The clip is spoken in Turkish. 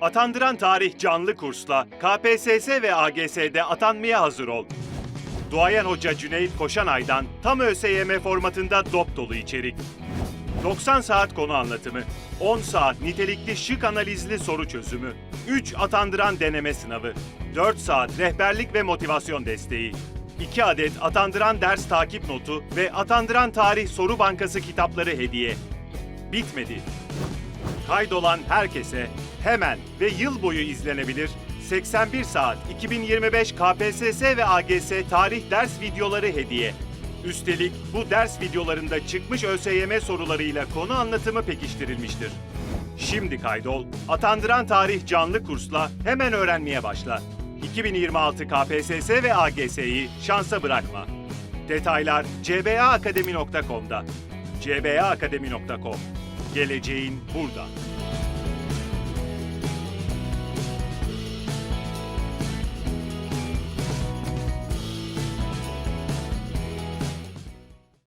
Atandıran tarih canlı kursla KPSS ve AGS'de atanmaya hazır ol. Duayen Hoca Cüneyt Koşanay'dan tam ÖSYM formatında dop dolu içerik. 90 saat konu anlatımı, 10 saat nitelikli şık analizli soru çözümü, 3 atandıran deneme sınavı, 4 saat rehberlik ve motivasyon desteği, 2 adet atandıran ders takip notu ve atandıran tarih soru bankası kitapları hediye. Bitmedi. Kaydolan herkese hemen ve yıl boyu izlenebilir 81 saat 2025 KPSS ve AGS tarih ders videoları hediye. Üstelik bu ders videolarında çıkmış ÖSYM sorularıyla konu anlatımı pekiştirilmiştir. Şimdi kaydol, atandıran tarih canlı kursla hemen öğrenmeye başla. 2026 KPSS ve AGS'yi şansa bırakma. Detaylar cbaakademi.com'da. cbaakademi.com. Geleceğin burada.